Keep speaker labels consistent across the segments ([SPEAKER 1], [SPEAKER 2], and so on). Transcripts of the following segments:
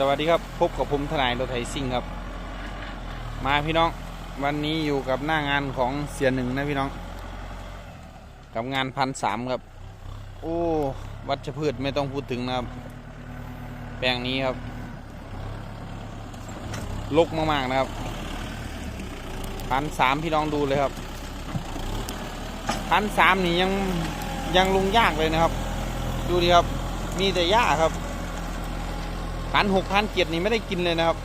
[SPEAKER 1] สวัสดีครับ พบกับผมทนายรถไถซิ่งครับ มาพี่น้องวันนี้อยู่กับหน้างานของเสียหนึ่งนะพี่น้อง กับงานพันสามครับ โอ้วัชพืชไม่ต้องพูดถึงนะครับ แปลงนี้ครับลกมากๆนะครับพันสามพี่น้องดูเลยครับพันสามนี่ยังยังลงยากเลยนะครับ ดูดิครับ มีแต่หญ้าครับ พันหกพันเกียรนี่ไม่ได้กินเลยนะครับ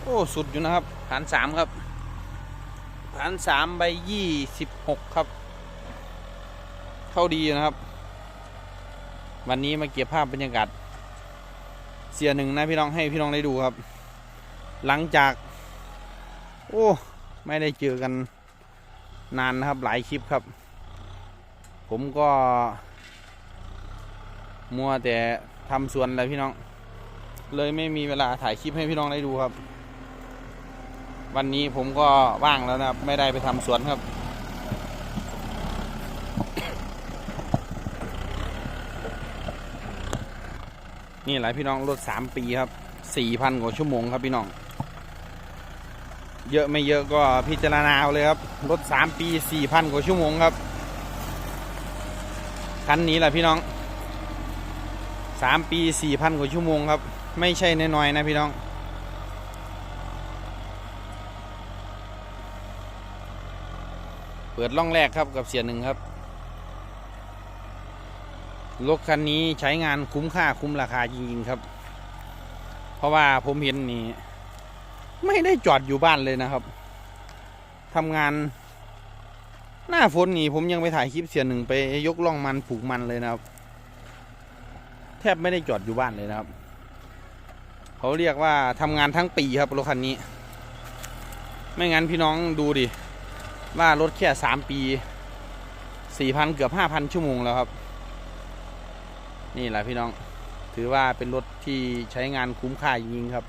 [SPEAKER 1] โอ้ สุดอยู่นะครับพันสามครับพันสามใบยี่สิบหกครับ เข้าดีอยู่นะครับ วันนี้มาเก็บภาพบรรยากาศเสียหนึ่งนะพี่น้องให้พี่น้องได้ดูครับ หลังจาก โอ้ ไม่ได้เจอกันนานนะครับหลายคลิปครับ ผมก็ มัวแต่ทำสวนอะไรพี่น้อง เลยไม่มีเวลาถ่ายคลิปให้พี่น้องได้ดูครับ วันนี้ผมก็ว่างแล้วนะครับ ไม่ได้ไปทำสวนครับนี่แหละพี่น้องรถสามปีครับสี่พันกว่าชั่วโมงครับพี่น้อง เยอะไม่เยอะก็พิจารณาเอาเลยครับรถสามปีสี่พันกว่าชั่วโมงครับคันนี้แหละพี่น้อง สามปีสี่พันกว่าชั่วโมงครับ ไม่ใช่น้อยๆนะพี่น้องเปิดล่องแรกครับกับเสียหนึ่งครับ รถคันนี้ใช้งานคุ้มค่าคุ้มราคาจริงๆครับ เพราะว่าผมเห็นนี่ไม่ได้จอดอยู่บ้านเลยนะครับทำงาน หน้าฝนนี่ผมยังไปถ่ายคลิปเสียหนึ่งไปยกล่องมันผูกมันเลยนะครับ แทบไม่ได้จอดอยู่บ้านเลยนะครับ เขาเรียกว่าทำงานทั้งปีครับรถคันนี้ ไม่งั้นพี่น้องดูดิ ว่ารถแค่สามปีสี่พันเกือบห้าพันชั่วโมงแล้วครับ นี่แหละพี่น้องถือว่าเป็นรถที่ใช้งานคุ้มค่าจริงๆครับ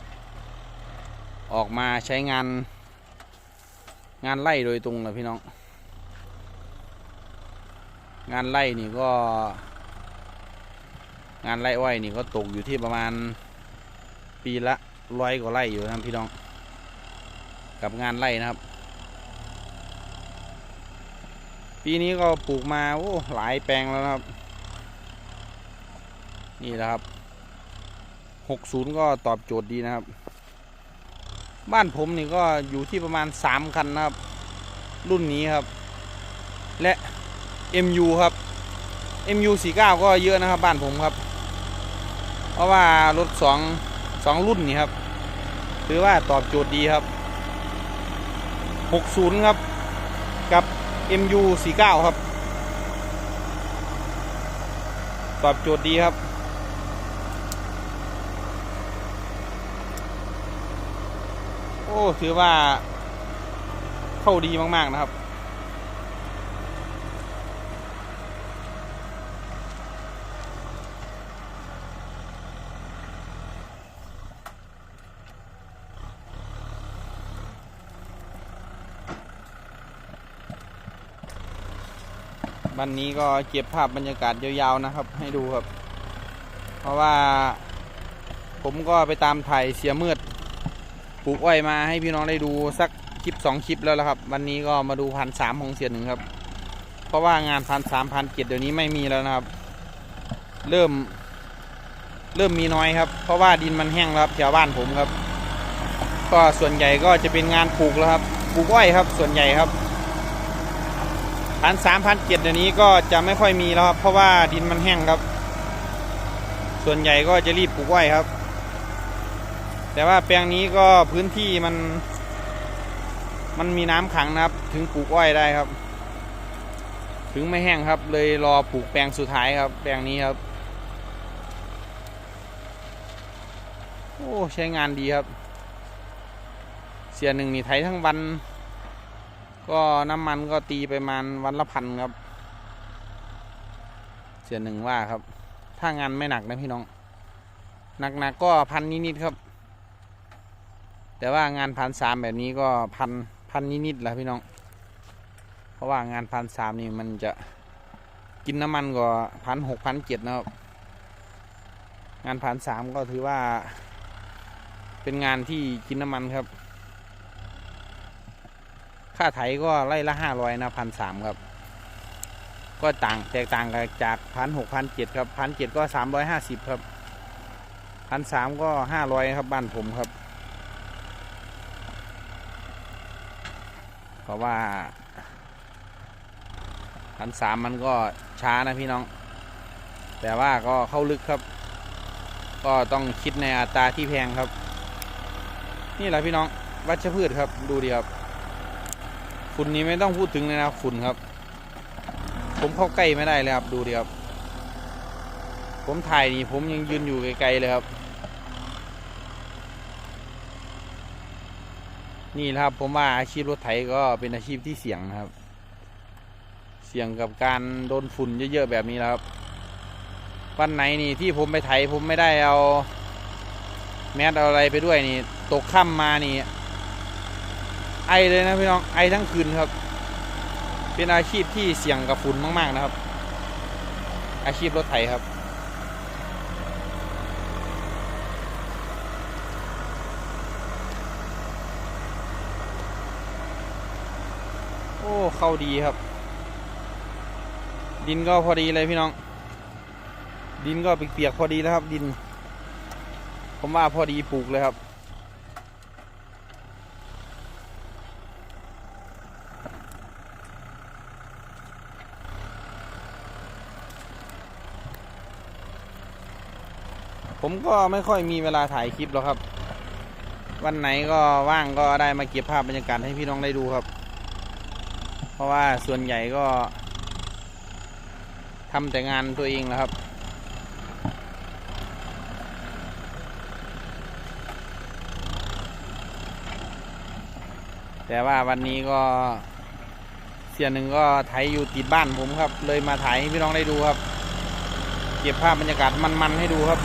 [SPEAKER 1] ออกมาใช้งาน งานไล่โดยตรงนะพี่น้อง งานไล่นี่ก็ งานไล่อ้อยนี่ก็ตกอยู่ที่ประมาณปีละร้อยกว่าไร่อยู่นะพี่น้อง กับงานไล่นะครับ ปีนี้ก็ปลูกมาโอ้หลายแปลงแล้วนะครับ นี่แหละครับ60ก็ตอบโจทย์ดีนะครับ บ้านผมนี่ก็อยู่ที่ประมาณ3คันนะครับ รุ่นนี้ครับ และ MU ครับ MU 49 ก็เยอะนะครับบ้านผมครับ ราะว่ารถ2 2รุ่นนี่ครับถือว่าตอบโจทย์ดีครับ 60 ครับ กับ MU 49 ครับ ตอบโจทย์ดีครับ โอ้ ถือว่าเข้าดีมาก ๆ นะครับ วันนี้ก็เก็บภาพบรรยากาศยาวๆนะครับ ให้ดูครับ เพราะว่า ผมก็ไปตามถ่ายเสียมืดปลูกอ้อยมาให้พี่น้องได้ดูสักคลิปสองคลิปแล้วละครับ วันนี้ก็มาดูพันสามของเสียหนึ่งครับ เพราะว่างานพันสามพันเกียรเดี๋ยวนี้ไม่มีแล้วนะครับ เริ่ม เริ่มมีน้อยครับ เพราะว่าดินมันแห้งแล้วครับแถวบ้านผมครับ ก็ส่วนใหญ่ก็จะเป็นงานปลูกแล้วครับปลูกอ้อยครับ ส่วนใหญ่ครับ พันสามพันเกียรเดี๋ยวนี้ก็จะไม่ค่อยมีแล้วครับ เพราะว่าดินมันแห้งครับ ส่วนใหญ่ก็จะรีบปลูกอ้อยครับ แต่ว่าแปลงนี้ก็พื้นที่มัน มันมีน้ำขังนะครับ ถึงปลูกอ้อยได้ครับ ถึงไม่แห้งครับ เลยรอปลูกแปลงสุดท้ายครับ แปลงนี้ครับ โอ้ใช้งานดีครับ เสียหนึ่งนี่ไถทั้งวัน ก็น้ำมันก็ตีไปมาณวันละพันครับ เสียหนึ่งว่าครับ ถ้างานไม่หนักนะพี่น้อง หนักๆก็พันนิดๆครับ แต่ว่างานพันสามแบบนี้ก็พันพันนิดๆแหละพี่น้อง เพราะว่างานพันสามนี่มันจะกินน้ำมันกว่าพันหกพันเจ็ดนะครับ งานผ่านสามก็ถือว่า เป็นงานที่กินน้ำมันครับ ค่าไถก็ไล่ละห้าร้อยนะพันสามครับ ก็ต่างแตกต่างกันจากพันหกพันเจ็ดครับพันเจ็ดก็สามร้อยห้าสิบครับพันสามก็ห้าร้อยครับบ้านผมครับเพราะว่าพันสามมันก็ช้านะพี่น้อง แต่ว่าก็เข้าลึกครับ ก็ต้องคิดในอัตราที่แพงครับ นี่แหละพี่น้อง วัชพืชครับดูดีครับ ฝุ่นนี้ไม่ต้องพูดถึงเลยนะครับฝุ่นครับ ผมเข้าใกล้ไม่ได้เลยครับดูดิครับ ผมถ่ายนี่ผมยังยืนอยู่ไกลๆเลยครับ นี่นะครับผมว่าอาชีพรถไถก็เป็นอาชีพที่เสี่ยงนะครับ เสี่ยงกับการโดนฝุ่นเยอะๆแบบนี้แล้วครับวันไหนนี่ที่ผมไปไถผมไม่ได้เอา แมสเอาอะไรไปด้วยนี่ ตกค่ำมานี่ ไอเลยนะพี่น้องไอทั้งคืนครับ เป็นอาชีพที่เสี่ยงกับฝุ่นมากๆนะครับ อาชีพรถไถครับโอ้เข้าดีครับ ดินก็พอดีเลยพี่น้อง ดินก็เปียกๆพอดีแล้วครับ ดิน ผมว่าพอดีปลูกเลยครับ ผมก็ไม่ค่อยมีเวลาถ่ายคลิปหรอกครับ วันไหนก็ว่างก็ได้มาเก็บภาพบรรยากาศให้พี่น้องได้ดูครับ เพราะว่าส่วนใหญ่ก็ทำแต่งานตัวเองนะครับ แต่ว่าวันนี้ก็เสียหนึ่งก็ไถอยู่ติดบ้านผมครับ เลยมาถ่ายให้พี่น้องได้ดูครับ เก็บภาพบรรยากาศมันๆให้ดูครับ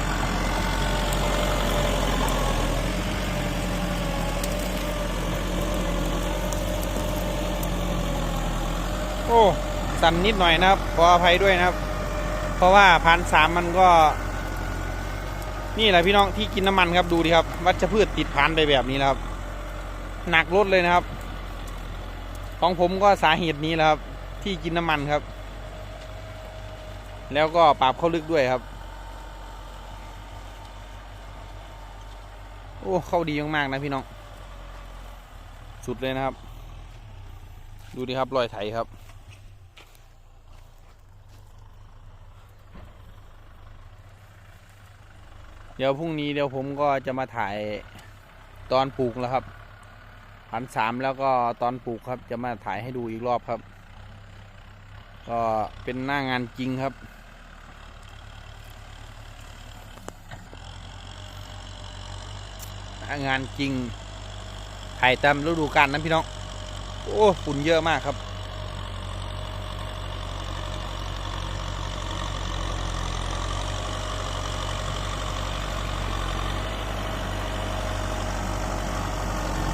[SPEAKER 1] อ้สั่นนิดหน่อยนะครับ ขออภัยด้วยนะครับ เพราะว่าพันสามมันก็ นี่แหละพี่น้องที่กินน้ำมันครับดูดิครับ วัชพืชติดพันไปแบบนี้ครับ หนักรถเลยนะครับ ของผมก็สาเหตุนี้แหละครับ ที่กินน้ำมันครับ แล้วก็ปราบเข้าลึกด้วยครับ โอ้เข้าดีมากๆนะพี่น้อง สุดเลยนะครับ ดูดิครับรอยไถครับ เดี๋ยวพรุ่งนี้เดี๋ยวผมก็จะมาถ่ายตอนปลูกแล้วครับพันสามแล้วก็ตอนปลูกครับ จะมาถ่ายให้ดูอีกรอบครับ ก็เป็นหน้างานจริงครับงานจริงถ่ายตามฤดูกาลนะพี่น้อง โอ้ฝุ่นเยอะมากครับ